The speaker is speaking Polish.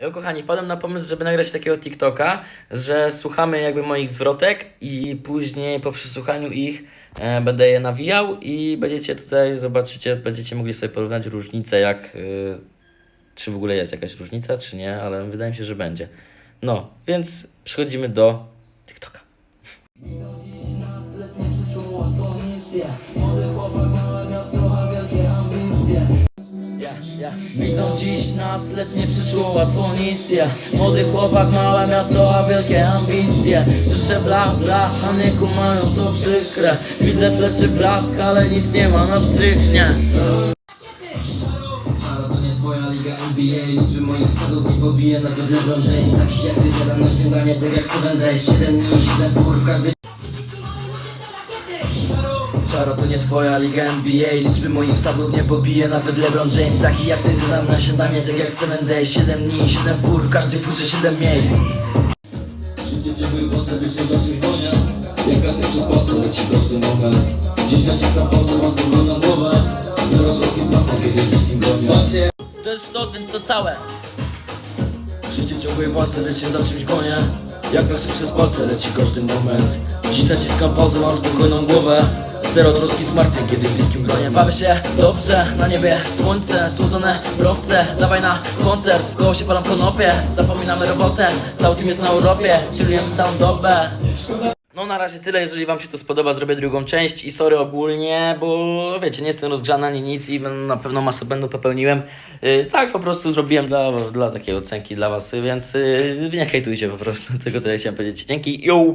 Jo, kochani, wpadłem na pomysł, żeby nagrać takiego TikToka, że słuchamy jakby moich zwrotek i później po przesłuchaniu ich e, będę je nawijał i będziecie tutaj, zobaczycie, będziecie mogli sobie porównać różnice, jak, y, czy w ogóle jest jakaś różnica, czy nie, ale wydaje mi się, że będzie. No, więc przechodzimy do TikToka. Widzą dziś nas, lecz nie przyszło. Młody chłopak, małe miasto, a wielkie ambicje. Słyszę bla bla, a nie kumają to przykre. Widzę fleszy blask, ale nic nie ma na nie nie liga NBA Liczby moich wsadów nie nawet LeBron James Takich jak ty zjadam na śniadanie Tak jak 7 days 7 dni, 7 fur w Szaro to nie twoja liga NBA Liczby moich wsadów nie pobije nawet LeBron James. Takich jak ty zjadam na śniadanie Tak jak 7 days. 7 dni, 7 fur w każdej furze 7 miejsc. Życie ciągłej wodze, wyjście za czymś gonia Jak kasę przez palce leci każdy moment Dziś naciskam pauzę, mam spokój na głowę. Zero troski z mapą, kiedy bliskim bronią To jest sztos, więc to całe. Życie lecz się za czymś gonię Jak lasy przez palce leci każdy moment. Dziś naciskam pauzę, mam spokojną głowę. Zero troski smartwień, kiedy bliskim gronie. Bawię się dobrze, na niebie. Słońce Słodzone browce, dawaj na koncert. W koło się palam konopie, zapominamy robotę. Cały team jest na Europie, chillujemy całą dobę No na razie tyle, jeżeli wam się to spodoba, zrobię drugą część i sorry ogólnie, bo wiecie, nie jestem rozgrzany ani nic i na pewno masę będę popełniłem. Yy, tak po prostu zrobiłem dla, dla takiej ocenki dla was, więc yy, nie hejtujcie po prostu, tego tyle chciałem powiedzieć. Dzięki, yo!